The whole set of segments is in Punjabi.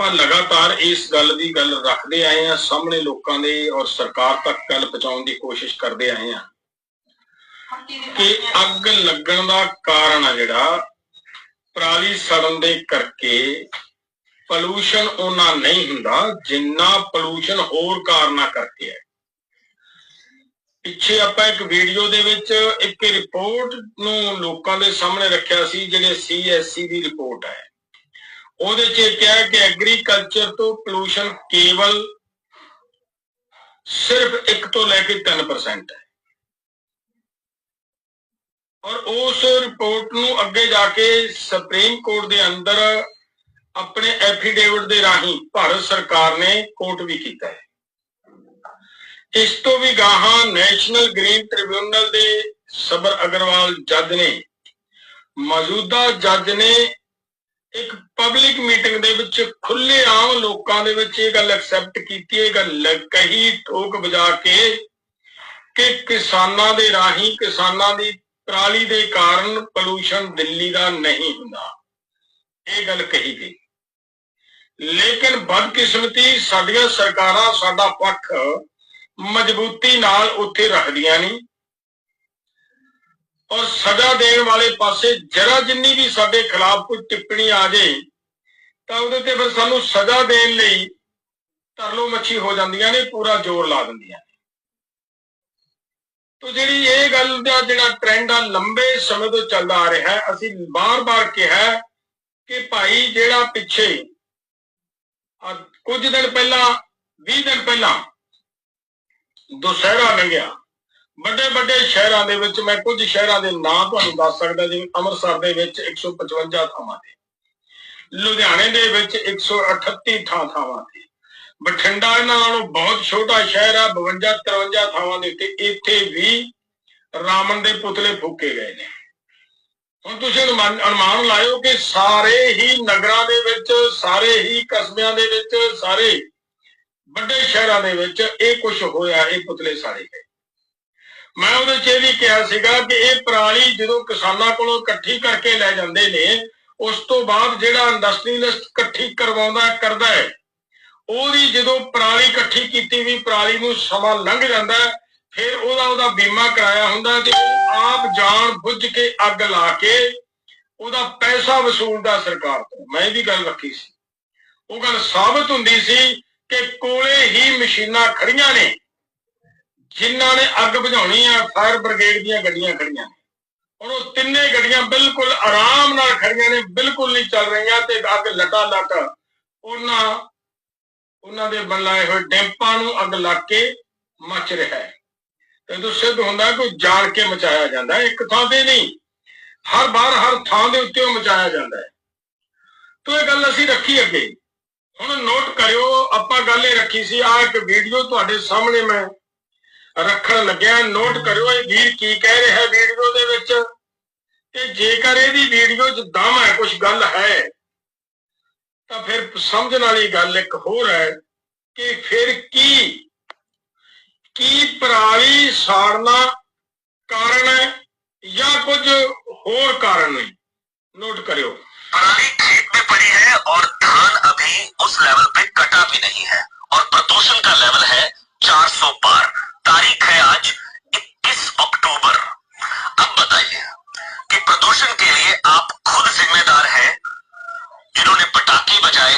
ਆਪਾਂ ਲਗਾਤਾਰ ਇਸ ਗੱਲ ਦੀ ਗੱਲ ਰੱਖਦੇ ਆਏ ਆ ਸਾਹਮਣੇ ਲੋਕਾਂ ਦੇ ਔਰ ਸਰਕਾਰ ਤੱਕ ਗੱਲ ਪਹੁੰਚਾਉਣ ਦੀ ਕੋਸ਼ਿਸ਼ ਕਰਦੇ ਆਏ ਆ ਕਿ ਅੱਗ ਲੱਗਣ ਦਾ ਕਾਰਨ ਆ ਜਿਹੜਾ, ਪਰਾਲੀ ਸੜਨ ਦੇ ਕਰਕੇ ਪੋਲੂਸ਼ਨ ਉਹਨਾਂ ਨਹੀਂ ਹੁੰਦਾ, ਜਿੰਨਾ ਪੋਲੂਸ਼ਨ ਹੋਰ ਕਾਰਨਾਂ ਕਰਕੇ ਹੈ। ਪਿੱਛੇ ਆਪਾਂ ਇੱਕ ਵੀਡੀਓ ਦੇ ਵਿੱਚ ਇੱਕ ਰਿਪੋਰਟ ਨੂੰ ਲੋਕਾਂ ਦੇ ਸਾਹਮਣੇ ਰੱਖਿਆ ਸੀ, ਜਿਹੜੇ ਸੀਐਸਸੀ ਦੀ ਰਿਪੋਰਟ ਹੈ। ਉਹਦੇ 'ਚ ਇਹ ਕਿਹਾ ਕਿ ਐਗਰੀਕਲਚਰ ਤੋਂ ਪੋਲੂਸ਼ਨ ਕੇਵਲ ਸਿਰਫ 1 ਤੋਂ ਲੈ ਕੇ 3% ਹੈ। ਔਰ ਉਸ ਰਿਪੋਰਟ ਨੂੰ ਅੱਗੇ ਜਾ ਕੇ ਸੁਪਰੀਮ ਕੋਰਟ ਦੇ ਅੰਦਰ ਆਪਣੇ ਐਫੀਡੇਵਿਟ ਦੇ ਰਾਹੀਂ ਭਾਰਤ ਸਰਕਾਰ ਨੇ ਕੋਰਟ ਵੀ ਕੀਤਾ ਹੈ। ਇਸ ਤੋਂ ਵੀ ਗਾਹਾਂ ਨੈਸ਼ਨਲ ਗ੍ਰੀਨ ਟ੍ਰਿਬਿਊਨਲ ਦੇ ਸਬਰ ਅਗਰਵਾਲ ਜੱਜ ਨੇ, ਮੌਜੂਦਾ ਜੱਜ ਨੇ ਇੱਕ ਪਬਲਿਕ ਮੀਟਿੰਗ ਦੇ ਵਿੱਚ ਖੁੱਲੇ ਆਮ ਲੋਕਾਂ ਦੇ ਵਿੱਚ ਇਹ ਗੱਲ ਐਕਸੈਪਟ ਕੀਤੀ, ਇਹ ਗੱਲ ਕਹੀ ਠੋਕ ਵਜਾ ਕੇ ਕਿ ਕਿਸਾਨਾਂ ਦੇ ਰਾਹੀਂ ਕਿਸਾਨਾਂ ਦੀ ਪਰਾਲੀ ਦੇ ਕਾਰਨ ਪੋਲੂਸ਼ਨ ਦਿੱਲੀ ਦਾ ਨਹੀਂ ਹੁੰਦਾ। ਇਹ ਗੱਲ ਕਹੀ ਗਈ। ਲੇਕਿਨ ਬਦਕਿਸਮਤੀ ਸਾਡੀਆਂ ਸਰਕਾਰਾਂ ਸਾਡਾ ਪੱਖ ਮਜ਼ਬੂਤੀ ਨਾਲ ਉੱਥੇ ਰੱਖਦੀਆਂ ਨਹੀਂ। ਔਰ ਸਜ਼ਾ ਦੇਣ ਵਾਲੇ ਪਾਸੇ ਜਰਾ ਜਿੰਨੀ ਵੀ ਸਾਡੇ ਖਿਲਾਫ ਕੋਈ ਟਿੱਪਣੀ ਆ ਜੇ, ਤਾਂ ਉਹਦੇ ਤੇ ਫਿਰ ਸਾਨੂੰ ਸਜ਼ਾ ਦੇਣ ਲਈ ਤਰਲੋ ਮੱਛੀ ਹੋ ਜਾਂਦੀਆਂ ਨੇ, ਪੂਰਾ ਜ਼ੋਰ ਲਾ ਦਿੰਦੀਆਂ ਨੇ। ਤੋ ਜਿਹੜੀ ਇਹ ਗੱਲ ਦਾ ਜਿਹੜਾ ਟ੍ਰੈਂਡ ਆ, ਲੰਬੇ ਸਮੇਂ ਤੋਂ ਚੱਲਦਾ ਆ ਰਿਹਾ ਹੈ। ਅਸੀਂ ਬਾਰ-ਬਾਰ ਕਿਹਾ ਕਿ ਭਾਈ ਜਿਹੜਾ ਪਿੱਛੇ ਆ, ਕੁਝ ਦਿਨ ਪਹਿਲਾਂ 20 ਦਿਨ ਪਹਿਲਾਂ ਦੁਸਹਿਰਾ ਲੰਘਿਆ। ਵੱਡੇ ਵੱਡੇ ਸ਼ਹਿਰਾਂ ਦੇ ਵਿੱਚ ਮੈਂ ਕੁਝ ਸ਼ਹਿਰਾਂ ਦੇ ਨਾਂ ਤੁਹਾਨੂੰ ਦੱਸ ਸਕਦਾ ਜਿਵੇਂ ਅੰਮ੍ਰਿਤਸਰ ਦੇ ਵਿੱਚ 155 ਥਾਵਾਂ ਤੇ, ਲੁਧਿਆਣੇ ਦੇ ਵਿੱਚ 138 ਥਾਂ ਥਾਵਾਂ ਤੇ, ਬਠਿੰਡਾ ਇਹਨਾਂ ਨਾਲੋਂ ਬਹੁਤ ਛੋਟਾ ਸ਼ਹਿਰ ਆ 52 53 ਥਾਵਾਂ ਦੇ ਉੱਤੇ ਇੱਥੇ ਵੀ ਰਾਵਣ ਦੇ ਪੁਤਲੇ ਫੂਕੇ ਗਏ ਨੇ। ਹੁਣ ਤੁਸੀਂ ਅਨੁਮਾਨ ਅਨੁਮਾਨ ਲਾਇਓ ਕਿ ਸਾਰੇ ਹੀ ਨਗਰਾਂ ਦੇ ਵਿੱਚ, ਸਾਰੇ ਹੀ ਕਸਬਿਆਂ ਦੇ ਵਿੱਚ, ਸਾਰੇ ਵੱਡੇ ਸ਼ਹਿਰਾਂ ਦੇ ਵਿੱਚ ਇਹ ਕੁਝ ਹੋਇਆ, ਇਹ ਪੁਤਲੇ ਸਾੜੇ ਗਏ। ਮੈਂ ਉਹਦੇ 'ਚ ਇਹ ਵੀ ਕਿਹਾ ਸੀਗਾ ਕਿ ਇਹ ਪਰਾਲੀ ਜਦੋਂ ਕਿਸਾਨਾਂ ਕੋਲੋਂ ਇਕੱਠੀ ਕਰਕੇ ਲੈ ਜਾਂਦੇ ਨੇ, ਉਸ ਤੋਂ ਬਾਅਦ ਜਿਹੜਾ ਇੰਡਸਟਰੀਲਿਸਟ ਇਕੱਠੀ ਕਰਵਾਉਂਦਾ, ਕਰਦਾ ਹੈ, ਉਹਦੀ ਜਦੋਂ ਪਰਾਲੀ ਇਕੱਠੀ ਕੀਤੀ ਵੀ ਪਰਾਲੀ ਨੂੰ ਸਮਾਂ ਲੰਘ ਜਾਂਦਾ ਫਿਰ ਉਹਦਾ ਉਹਦਾ ਬੀਮਾ ਕਰਾਇਆ ਹੁੰਦਾ ਤੇ ਉਹ ਆਪ ਜਾਣ ਬੁੱਝ ਕੇ ਅੱਗ ਲਾ ਕੇ ਉਹਦਾ ਪੈਸਾ ਵਸੂਲਦਾ ਸਰਕਾਰ ਤੋਂ। ਮੈਂ ਇਹ ਵੀ ਗੱਲ ਰੱਖੀ ਸੀ। ਉਹ ਗੱਲ ਸਾਬਤ ਹੁੰਦੀ ਸੀ ਕਿ ਕੋਲੇ ਹੀ ਮਸ਼ੀਨਾਂ ਖੜੀਆਂ ਨੇ ਜਿਨ੍ਹਾਂ ਨੇ ਅੱਗ ਬੁਝਾਉਣੀ ਆ, ਫਾਇਰ ਬ੍ਰਿਗੇਡ ਦੀਆਂ ਗੱਡੀਆਂ ਖੜੀਆਂ ਨੇ। ਹੁਣ ਉਹ ਤਿੰਨੇ ਗੱਡੀਆਂ ਬਿਲਕੁਲ ਆਰਾਮ ਨਾਲ ਖੜੀਆਂ ਨੇ, ਬਿਲਕੁਲ ਨਹੀਂ ਚੱਲ ਰਹੀਆਂ ਤੇ ਅੱਗ ਲਟਾ ਲਟ ਉਹਨਾਂ ਉਹਨਾਂ ਦੇ ਬਣਾਏ ਹੋਏ ਡੈਂਪਾਂ ਨੂੰ ਅੱਗ ਲੱਗ ਕੇ ਮੱਚ ਰਿਹਾ ਹੈ। ਤੇ ਸਿੱਧ ਹੁੰਦਾ ਕਿ ਜਾਣ ਕੇ ਮਚਾਇਆ ਜਾਂਦਾ ਹੈ, ਇੱਕ ਥਾਂ ਤੇ ਨਹੀਂ, ਹਰ ਵਾਰ ਹਰ ਥਾਂ ਦੇ ਉੱਤੇ ਉਹ ਮਚਾਇਆ ਜਾਂਦਾ ਹੈ। ਤੋਂ ਇਹ ਗੱਲ ਅਸੀਂ ਰੱਖੀ ਅੱਗੇ। ਹੁਣ ਨੋਟ ਕਰਿਓ, ਆਪਾਂ ਗੱਲ ਇਹ ਰੱਖੀ ਸੀ ਆ ਇੱਕ ਵੀਡੀਓ ਤੁਹਾਡੇ ਸਾਹਮਣੇ ਮੈਂ ਰੱਖਣ ਲੱਗਿਆ ਨੋਟ ਕਰਿਓ ਇਹ ਵੀਰ ਕੀ ਕਹਿ ਰਿਹਾ ਵੀਡੀਓ ਦੇ ਵਿੱਚ ਤੇ ਜੇਕਰ ਇਹਦੀ ਵੀਡੀਓ 'ਚ ਦਮ ਹੈ ਕੁਝ ਗੱਲ ਹੈ ਤਾਂ ਫਿਰ ਸਮਝਣ ਵਾਲੀ ਗੱਲ ਇੱਕ ਹੋਰ ਹੈ ਕਿ ਫਿਰ ਕੀ ਕੀ ਪਰਾਲੀ ਸਾੜਨਾ ਕਾਰਨ ਹੈ ਜਾਂ ਕੁਝ ਹੋਰ ਕਾਰਨ ਨੇ ਨੋਟ ਕਰਿਓ पराली खेत में पड़ी है और धान अभी उस लेवल पे कटा भी नहीं है और प्रदूषण का लेवल है 400 पार तारीख है आज 21 अक्टूबर। अब बताइए कि प्रदूषण के लिए आप खुद जिम्मेदार हैं जिन्होंने पटाखे बजाए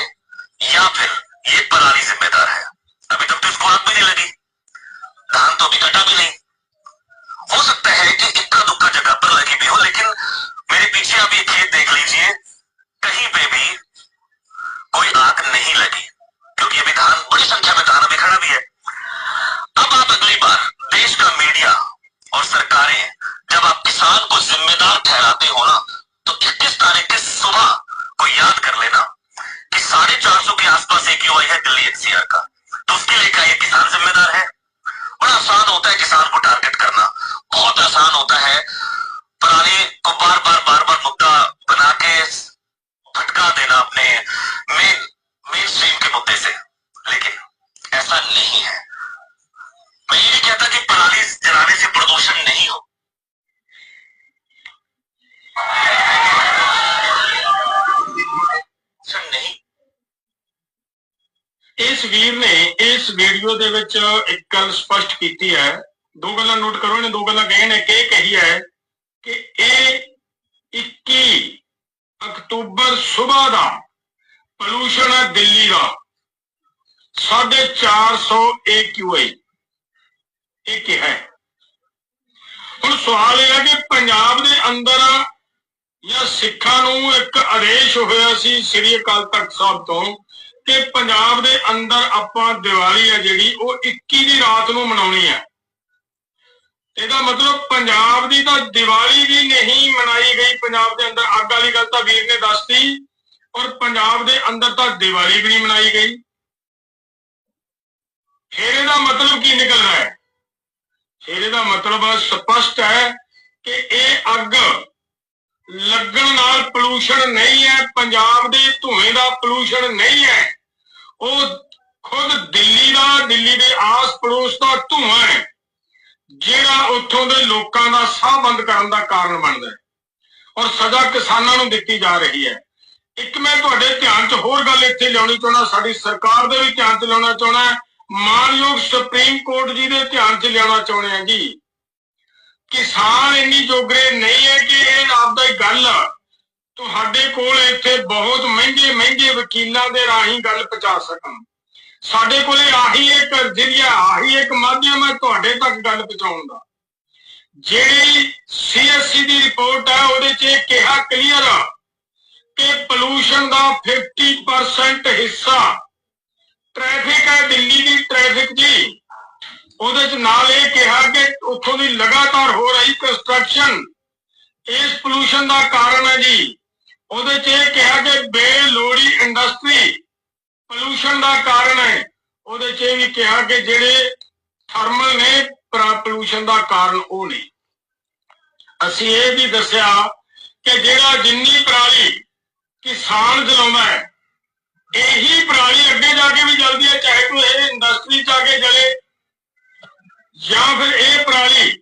या फिर ये पराली जिम्मेदार है? अभी तक तो इसको आग भी नहीं लगी, धान तो अभी कटा भी नहीं। हो सकता है कि इक्का दुक्का जगह पर लगी भी हो, लेकिन मेरे पीछे आप ये खेत देख लीजिए, कहीं पे भी कोई आग नहीं लगी। होना ਇਸ ਵੀਰ ਨੇ ਇਸ ਵੀਡੀਓ ਦੇ ਵਿੱਚ ਇੱਕ ਗੱਲ ਸਪਸ਼ਟ ਕੀਤੀ ਹੈ। ਦੋ ਗੱਲਾਂ ਨੋਟ ਕਰੋ, ਇਹਨੇ ਦੋ ਗੱਲਾਂ ਕਹੀਆਂ ਨੇ ਕਿ ਇਹ ਕਹੀ ਹੈ ਕਿ ਇਹ 21 ਅਕਤੂਬਰ ਸਵੇਰ ਦਾ ਪੋਲੂਸ਼ਨ ਹੈ ਦਿੱਲੀ ਦਾ। 450 AQI ਇਹ ਕਿਹਾ ਹੈ? ਹੁਣ ਸਵਾਲ ਇਹ ਹੈ ਕਿ ਪੰਜਾਬ ਦੇ ਅੰਦਰ ਜਾਂ ਸਿੱਖਾਂ ਨੂੰ ਇੱਕ ਆਦੇਸ਼ ਹੋਇਆ ਸੀ ਸ੍ਰੀ ਅਕਾਲ ਤਖਤ ਸਾਹਿਬ ਤੋਂ ਕਿ ਪੰਜਾਬ ਦੇ ਅੰਦਰ ਆਪਾਂ ਦੀਵਾਲੀ ਹੈ ਜਿਹੜੀ, ਉਹ 21 ਦੀ ਰਾਤ ਨੂੰ ਮਨਾਉਣੀ ਹੈ ਇਹਦਾ ਮਤਲਬ ਪੰਜਾਬ ਦੀ ਤਾਂ ਦੀਵਾਲੀ ਵੀ ਨਹੀਂ ਮਨਾਈ ਗਈ। ਪੰਜਾਬ ਦੇ ਅੰਦਰ ਅੱਗ ਵਾਲੀ ਗੱਲ ਤਾਂ ਵੀਰ ਨੇ ਦੱਸਤੀ। ਔਰ ਪੰਜਾਬ ਦੇ ਅੰਦਰ ਤਾਂ ਦੀਵਾਲੀ ਵੀ ਨਹੀਂ ਮਨਾਈ ਗਈ। ਫਿਰ ਇਹਦਾ ਮਤਲਬ ਕੀ ਨਿਕਲਦਾ ਹੈ? ਫਿਰ ਇਹਦਾ ਮਤਲਬ ਸਪਸ਼ਟ ਹੈ ਕਿ ਇਹ ਅੱਗ ਲੱਗਣ ਨਾਲ ਪੋਲੂਸ਼ਨ ਨਹੀਂ ਹੈ, ਪੰਜਾਬ ਦੇ ਧੂਏ ਦਾ ਪੋਲੂਸ਼ਨ ਨਹੀਂ ਹੈ। ਉਹ ਖੁਦ ਦਿੱਲੀ ਦਾ, ਦਿੱਲੀ ਦੇ ਆਸ ਪੜੋਸ ਦਾ ਧੂਆਂ ਹੈ, ਜਿਹੜਾ ਉੱਥੋਂ ਦੇ ਲੋਕਾਂ ਦਾ ਸਾਹ ਬੰਦ ਕਰਨ ਦਾ ਕਾਰਨ ਬਣਦਾ ਹੈ। ਔਰ ਸਜ਼ਾ ਕਿਸਾਨਾਂ ਨੂੰ ਦਿੱਤੀ ਜਾ ਰਹੀ ਹੈ। ਇੱਕ ਮੈਂ ਤੁਹਾਡੇ ਧਿਆਨ 'ਚ ਹੋਰ ਗੱਲ ਇੱਥੇ ਲਿਆਉਣੀ ਚਾਹਣਾ ਸਾਡੀ ਸਰਕਾਰ ਦੇ ਵੀ ਧਿਆਨ 'ਚ ਲਿਆਉਣਾ ਚਾਹਣਾ ਮਾਨਯੋਗ ਸੁਪਰੀਮ ਕੋਰਟ ਜੀ ਦੇ ਧਿਆਨ 'ਚ ਲਿਆਉਣਾ ਚਾਹੁੰਦੇ ਹਾਂ ਜੀ। ਕਿਸਾਨ ਇੰਨੀ ਜੋਗਰੇ ਨਹੀਂ ਹੈ ਕਿ ਇਹ ਆਪਦਾ ਤੁਹਾਡੇ ਕੋਲ ਇੱਥੇ ਬਹੁਤ ਮਹਿੰਗੇ ਮਹਿੰਗੇ ਵਕੀਲਾਂ ਦੇ ਰਾਹੀਂ ਗੱਲ ਪਹੁੰਚਾ ਸਕਣ। ਸਾਡੇ ਕੋਲੇ ਆਹੀ ਇੱਕ ਜਰੀਆ ਆਹੀ ਇੱਕ ਮਾਧਿਅਮ ਹੈ ਤੁਹਾਡੇ ਤੱਕ ਗੱਲ ਪਹੁੰਚਾਉਣ ਦਾ। ਜਿਹੜੀ ਸੀਐਸਸੀ ਦੀ ਰਿਪੋਰਟ ਹੈ ਉਹਦੇ 'ਚ ਇਹ ਕਿਹਾ ਕਲੀਅਰ ਕਿ ਪੋਲੂਸ਼ਨ ਦਾ 50% ਹਿੱਸਾ ਟ੍ਰੈਫਿਕ ਹੈ ਦਿੱਲੀ ਦੀ ਟ੍ਰੈਫਿਕ ਜੀ। ਉਹਦੇ 'ਚ ਨਾਲ ਇਹ ਕਿਹਾ ਕਿ ਉੱਥੋਂ ਦੀ ਲਗਾਤਾਰ ਹੋ ਰਹੀ ਕੰਸਟਰਕਸ਼ਨ ਇਸ ਪੋਲੂਸ਼ਨ ਦਾ ਕਾਰਨ ਹੈ ਜੀ। ਉਹਦੇ 'ਚ ਇਹ ਕਿਹਾ ਕਿ ਬੇਲੋੜੀ ਇੰਡਸਟਰੀ ਪੋਲੂਸ਼ਨ ਦਾ ਕਾਰਨ ਹੈ। ਉਹਦੇ 'ਚ ਇਹ ਵੀ ਕਿਹਾ ਕਿ ਜਿਹੜੇ ਥਰਮਲ ਨੇ ਪੋਲੂਸ਼ਨ ਦਾ ਕਾਰਨ ਉਹ ਨਹੀਂ ਅਸੀਂ ਇਹ ਵੀ ਦੱਸਿਆ ਕਿ ਜਿਹੜਾ ਜਿੰਨੀ ਪਰਾਲੀ ਕਿਸਾਨ ਜਲਾਉਂਦਾ ਹੈ, ਇਹੀ ਪਰਾਲੀ ਅੱਗੇ ਜਾ ਕੇ ਵੀ ਜਲਦੀ ਹੈ, ਚਾਹੇ ਕੋਈ ਇਹ ਇੰਡਸਟਰੀ ਚ ਆ ਕੇ ਜਲੇ ਜਾਂ ਫਿਰ ਇਹ ਪਰਾਲੀ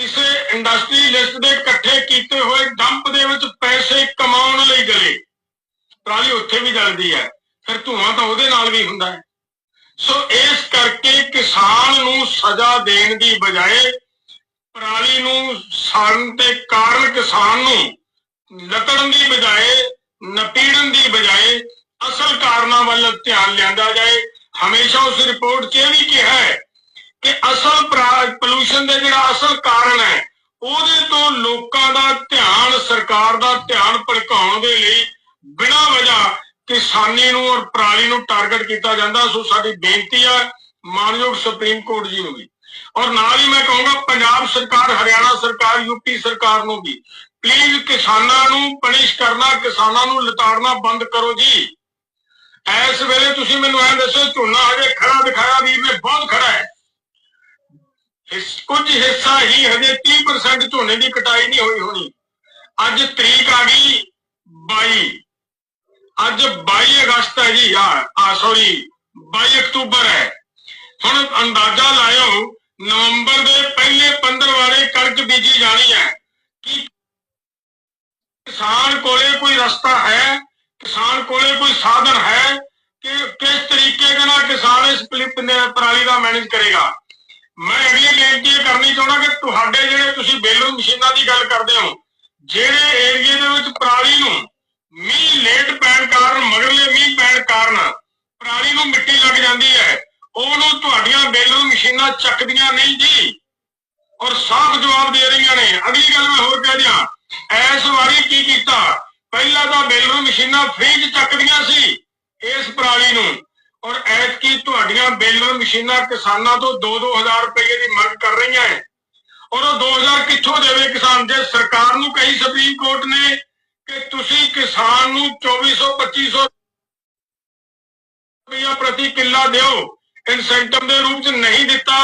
ਕਿਸੇ ਇੰਡਸਟਰੀ ਲਿਸਟ ਦੇ ਇਕੱਠੇ ਕੀਤੇ ਹੋਏ ਡੰਪ ਦੇ ਵਿੱਚ ਪੈਸੇ ਕਮਾਉਣ ਲਈ ਗਲੇ। ਪਰਾਲੀ ਉੱਥੇ ਵੀ ਜਲਦੀ ਹੈ, ਫਿਰ ਧੂਆਂ ਤਾਂ ਉਹਦੇ ਨਾਲ ਵੀ ਹੁੰਦਾ ਹੈ। ਸੋ ਇਸ ਕਰਕੇ ਕਿਸਾਨ ਨੂੰ ਸਜ਼ਾ ਦੇਣ ਦੀ ਬਜਾਏ ਪਰਾਲੀ ਨੂੰ ਸਾੜਨ ਤੇ ਕਾਰਨ ਕਿਸਾਨ ਨੂੰ ਲਤੜਨ ਦੀ ਬਜਾਏ, ਨਪੀੜਨ ਦੀ ਬਜਾਏ ਅਸਲ ਕਾਰਨਾਂ ਵੱਲ ਧਿਆਨ ਲਿਆਂਦਾ ਜਾਏ। ਹਮੇਸ਼ਾ ਉਸ ਰਿਪੋਰਟ 'ਚ ਇਹ ਵੀ ਕਿਹਾ ਹੈ ਕਿ ਅਸਲ ਪੋਲੂਸ਼ਨ ਦੇ ਜਿਹੜਾ ਅਸਲ ਕਾਰਨ ਹੈ, ਉਹਦੇ ਤੋਂ ਲੋਕਾਂ ਦਾ ਧਿਆਨ, ਸਰਕਾਰ ਦਾ ਧਿਆਨ ਭੜਕਾਉਣ ਦੇ ਲਈ ਬਿਨਾਂ ਵਜ੍ਹਾ ਕਿਸਾਨੀ ਨੂੰ ਔਰ ਪਰਾਲੀ ਨੂੰ ਟਾਰਗੇਟ ਕੀਤਾ ਜਾਂਦਾ। ਸੋ ਸਾਡੀ ਬੇਨਤੀ ਹੈ, ਮਾਨਯੋਗ ਸੁਪਰੀਮ ਕੋਰਟ ਜੀ ਨੂੰ ਵੀ। ਔਰ ਨਾਲ ਹੀ ਮੈਂ ਕਹੂੰਗਾ, ਪੰਜਾਬ ਸਰਕਾਰ, ਹਰਿਆਣਾ ਸਰਕਾਰ ਯੂਪੀ ਸਰਕਾਰ ਨੂੰ ਵੀ। ਪਲੀਜ਼ ਕਿਸਾਨਾਂ ਨੂੰ ਪਨਿਸ਼ ਕਰਨਾ, ਕਿਸਾਨਾਂ ਨੂੰ ਲਤਾੜਨਾ ਬੰਦ ਕਰੋ ਜੀ। ਇਸ ਵੇਲੇ ਤੁਸੀਂ ਮੈਨੂੰ ਐਂ ਦੱਸੋ, ਝੋਨਾ ਹਜੇ ਖੜਾ ਦਿਖਾਇਆ, ਵੀਰ ਨੇ ਬਹੁਤ ਖੜਾ ਹੈ। ਕੁਝ ਹਿੱਸਾ ਹੀ ਹਜੇ 30% ਝੋਨੇ ਦੀ ਕਟਾਈ ਨਹੀਂ ਹੋਈ ਹੋਣੀ ਅੱਜ ਤਰੀਕ ਆ ਗਈ 22 ਅੱਜ 22 ਅਗਸਤ ਹੈ ਜੀ ਆ ਆ ਸੌਰੀ 22 ਅਕਤੂਬਰ ਹੈ ਹੁਣ ਅੰਦਾਜ਼ਾ ਲਾਇਓ ਨਵੰਬਰ ਦੇ ਪਹਿਲੇ 15 ਵਾਲੇ ਕਣਕ ਬੀਜੀ ਜਾਣੀ ਹੈ ਕਿ ਕਿਸਾਨ ਕੋਲੇ ਕੋਈ ਰਸਤਾ ਹੈ ਕਿਸਾਨ ਕੋਲੇ ਕੋਈ ਸਾਧਨ ਹੈ ਕਿ ਕਿਸ ਤਰੀਕੇ ਦੇ ਨਾਲ ਕਿਸਾਨ ਇਸ ਪਲਿਪ ਨੇ ਪਰਾਲੀ ਦਾ ਮੈਨੇਜ ਕਰੇਗਾ ਮੈਂ ਅਗਲੀ ਬੇਨਤੀ ਕਰਨੀ ਚਾਹੁੰਦਾ ਕਿ ਤੁਹਾਡੇ ਜਿਹੜੇ ਤੁਸੀਂ ਬੇਲਰ ਮਸ਼ੀਨਾਂ ਦੀ ਗੱਲ ਕਰਦੇ ਹੋ, ਜਿਹੜੇ ਏਰੀਏ ਦੇ ਵਿੱਚ ਪਰਾਲੀ ਨੂੰ ਮੀਂਹ ਲੇਟ ਪੈਣ ਕਾਰਨ, ਮਗਰਲੇ ਮੀਂਹ ਪੈਣ ਕਾਰਨ ਪਰਾਲੀ ਨੂੰ ਮਿੱਟੀ ਲੱਗ ਜਾਂਦੀ ਹੈ, ਉਹਨੂੰ ਤੁਹਾਡੀਆਂ ਬੇਲਰ ਮਸ਼ੀਨਾਂ ਚੱਕਦੀਆਂ ਨਹੀਂ ਜੀ। ਔਰ ਸਾਫ਼ ਜਵਾਬ ਦੇ ਰਹੀਆਂ ਨੇ। ਅਗਲੀ ਗੱਲ ਮੈਂ ਹੋਰ ਕਹਿ ਦਿਆਂ, ਇਸ ਵਾਰੀ ਕੀ ਕੀਤਾ? ਪਹਿਲਾਂ ਤਾਂ ਬੇਲਰ ਮਸ਼ੀਨਾਂ ਫ੍ਰੀ ਚ ਚੱਕਦੀਆਂ ਸੀ, ਇਸ ਪਰਾਲੀ ਨੂੰ। ਔਰ ਐਤਕੀ ਤੁਹਾਡੀਆਂ ਬੇਲਰ ਮਸ਼ੀਨਾਂ ਕਿਸਾਨਾਂ ਤੋਂ 2-2000 ਰੁਪਏ ਦੀ ਮੰਗ ਕਰ ਰਹੀਆਂ ਹੈ ਔਰ ਉਹ 2000 ਕਿੱਥੋਂ ਦੇਵੇ ਕਿਸਾਨ? ਜੇ ਸਰਕਾਰ ਨੂੰ ਕਹੀ ਸੁਪਰੀਮ ਕੋਰਟ ਨੇ ਕਿ ਤੁਸੀਂ ਕਿਸਾਨ ਨੂੰ 2400 2500 ਰੁਪਇਆ ਪ੍ਰਤੀ ਕਿੱਲਾ ਦਿਓ, ਇਨਸੈਂਟਿਵ ਦੇ ਰੂਪ ਚ ਨਹੀਂ ਦਿੱਤਾ,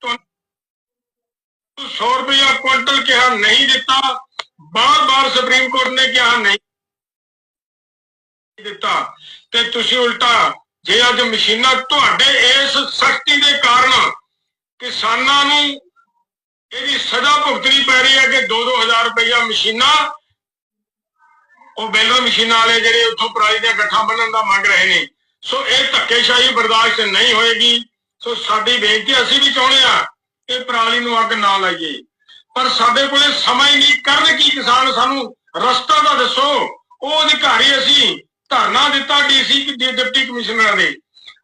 ਤੁਹਾਨੂੰ 100 ਰੁਪਇਆ ਕੁਇੰਟਲ ਕਿਹਾ ਨਹੀਂ ਦਿੱਤਾ, ਬਾਰ-ਬਾਰ ਸੁਪਰੀਮ ਕੋਰਟ ਨੇ ਕਿਹਾ ਨਹੀਂ ਦਿੱਤਾ। ਤੇ ਤੁਸੀਂ ਉਲਟਾ ਜੇ ਅੱਜ ਮਸ਼ੀਨਾਂ ਤੁਹਾਡੇ ਇਸ ਸਖਤੀ ਦੇ ਕਾਰਨ ਕਿਸਾਨਾਂ ਨੂੰ ਇਹਦੀ ਸਜ਼ਾ ਭੁਗਤਣੀ ਪੈ ਰਹੀ ਹੈ ਕਿ 2-2000 ਰੁਪਇਆ ਮਸ਼ੀਨਾਂ, ਉਹ ਬੇਲਰ ਮਸ਼ੀਨਾਂ ਵਾਲੇ ਜਿਹੜੇ ਉੱਥੋਂ ਪਰਾਲੀ ਦੀਆਂ ਗੱਠਾਂ ਬੰਨਣ ਦਾ ਮੰਗ ਰਹੇ ਨੇ, ਸੋ ਇਹ ਧੱਕੇਸ਼ਾਹੀ ਬਰਦਾਸ਼ਤ ਨਹੀਂ ਹੋਏਗੀ। ਸੋ ਸਾਡੀ ਬੇਨਤੀ ਅਸੀਂ ਵੀ ਚਾਹੁੰਦੇ ਆ ਕਿ ਪਰਾਲੀ ਨੂੰ ਅੱਗ ਨਾ ਲਾਈਏ। ਪਰ ਸਾਡੇ ਕੋਲੇ ਸਮਾਂ ਹੀ ਨਹੀਂ। ਕਰਨ ਕੀ ਕਿਸਾਨ ਸਾਨੂੰ ਰਸਤਾ ਦਾ ਦੱਸੋ, ਉਹ ਅਧਿਕਾਰੀ ਅਸੀਂ ਧਰਨਾ ਦਿੱਤਾ ਡੀਸੀ ਦੀ ਡਿਪਟੀ ਕਮਿਸ਼ਨਰ ਨੇ।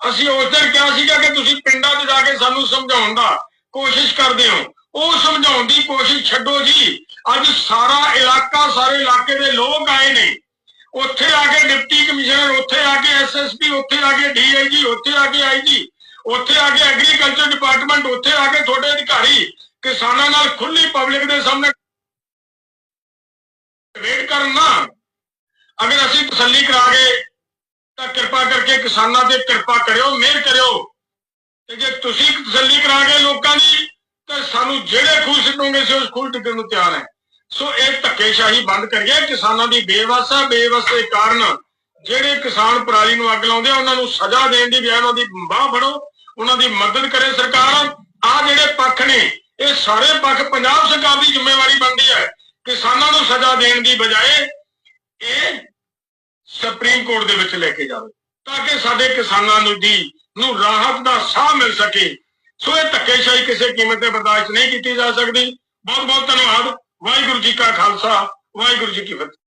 ਅਸੀਂ ਉਸ ਦਿਨ ਕਿਹਾ ਸੀਗਾ ਕਿ ਤੁਸੀਂ ਪਿੰਡਾਂ 'ਚ ਜਾ ਕੇ ਸਾਨੂੰ ਸਮਝਾਉਣ ਦਾ ਕੋਸ਼ਿਸ਼ ਕਰਦੇ ਹੋ। ਉਹ ਸਮਝਾਉਣ ਦੀ ਕੋਸ਼ਿਸ਼ ਛੱਡੋ ਜੀ। ਅੱਜ ਸਾਰਾ ਇਲਾਕਾ, ਸਾਰੇ ਇਲਾਕੇ ਦੇ ਲੋਕ ਆਏ ਨੇ। ਉੱਥੇ ਆ ਕੇ ਡਿਪਟੀ ਕਮਿਸ਼ਨਰ, ਉੱਥੇ ਆ ਕੇ ਐਸਐਸਪੀ ਉੱਥੇ ਆ ਕੇ ਡੀਆਈਜੀ ਉੱਥੇ ਆ ਕੇ ਆਈਜੀ ਉੱਥੇ ਆ ਕੇ ਐਗਰੀਕਲਚਰ ਡਿਪਾਰਟਮੈਂਟ, ਉੱਥੇ ਆ ਕੇ ਤੁਹਾਡੇ ਅਧਿਕਾਰੀ ਕਿਸਾਨਾਂ ਨਾਲ ਖੁੱਲੀ ਪਬਲਿਕ ਦੇ ਸਾਹਮਣੇ। ਵੇਟ ਕਰਨ ਨਾ। ਅਗਰ ਅਸੀਂ ਤਸੱਲੀ ਕਰਾ ਗਏ ਤਾਂ ਕਿਰਪਾ ਕਰਕੇ ਕਿਸਾਨਾਂ ਤੇ ਕਿਰਪਾ ਕਰਿਓ, ਮਿਹਰ ਕਰਿਓ। ਤੇ ਜੇ ਤੁਸੀਂ ਤਸੱਲੀ ਕਰਾ ਕੇ ਲੋਕਾਂ ਦੀ, ਤਾਂ ਸਾਨੂੰ ਜਿਹੜੇ ਖੂਹ ਸਿੱਟੋਗੇ ਸੀ ਉਸ ਖੂਹ ਟਿਕਣ ਨੂੰ ਤਿਆਰ ਹੈ। ਸੋ ਇਹ ਧੱਕੇਸ਼ਾਹੀ ਬੰਦ ਕਰੀਏ। ਕਿਸਾਨਾਂ ਦੀ ਬੇਵਸਾ ਬੇਵਸ ਦੇ ਕਾਰਨ ਜਿਹੜੇ ਕਿਸਾਨ ਪਰਾਲੀ ਨੂੰ ਅੱਗ ਲਾਉਂਦੇ ਆ, ਉਹਨਾਂ ਨੂੰ ਸਜ਼ਾ ਦੇਣ ਦੀ ਬਜਾਏ ਉਹਨਾਂ ਦੀ ਬਾਹ ਫੜੋ, ਉਹਨਾਂ ਦੀ ਮਦਦ ਕਰੇ ਸਰਕਾਰ। ਆ ਜਿਹੜੇ ਪੱਖ ਨੇ, ਇਹ ਸਾਰੇ ਪੱਖ ਪੰਜਾਬ ਸਰਕਾਰ ਦੀ ਜ਼ਿੰਮੇਵਾਰੀ ਬਣਦੀ ਹੈ। ਕਿਸਾਨਾਂ ਨੂੰ ਸਜ਼ਾ ਦੇਣ ਦੀ ਬਜਾਏ ਇਹ ਸੁਪਰੀਮ ਕੋਰਟ ਦੇ ਵਿੱਚ ਲੈ ਕੇ ਜਾਵੇ, ਤਾਂ ਕਿ ਸਾਡੇ ਕਿਸਾਨਾਂ ਨੂੰ ਦੀ ਨੂੰ ਰਾਹਤ ਦਾ ਸਾਹ ਮਿਲ ਸਕੇ। ਸੋ ਇਹ ਧੱਕੇਸ਼ਾਹੀ ਕਿਸੇ ਕੀਮਤ ਤੇ ਬਰਦਾਸ਼ਤ ਨਹੀਂ ਕੀਤੀ ਜਾ ਸਕਦੀ। ਬਹੁਤ ਬਹੁਤ ਧੰਨਵਾਦ। ਵਾਹਿਗੁਰੂ ਜੀ ਕਾ ਖਾਲਸਾ, ਵਾਹਿਗੁਰੂ ਜੀ ਕੀ ਫਤਿਹ।